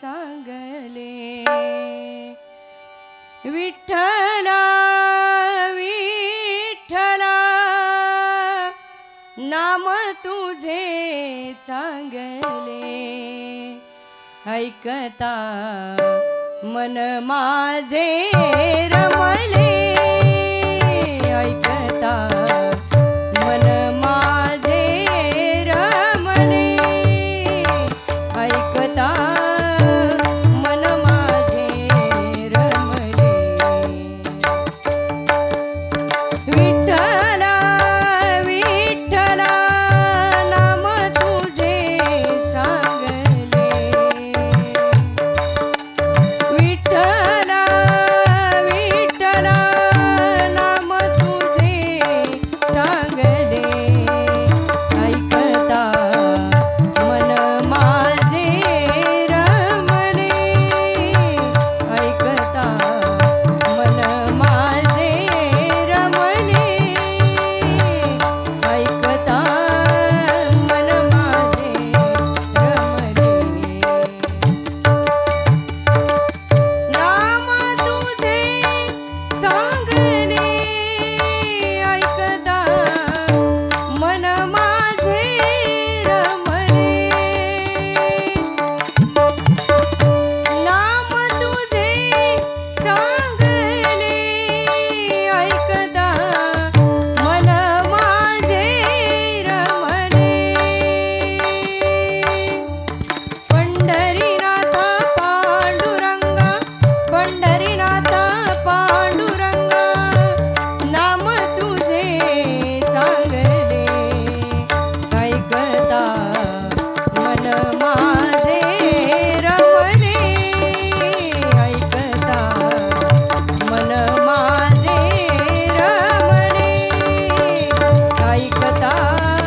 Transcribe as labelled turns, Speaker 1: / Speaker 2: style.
Speaker 1: चांगले विठ्ठला विठ्ठला नाम तुझे चांगले. ऐकता मन माझे रमले. ऐकता मन माझे रमले. ऐकता रा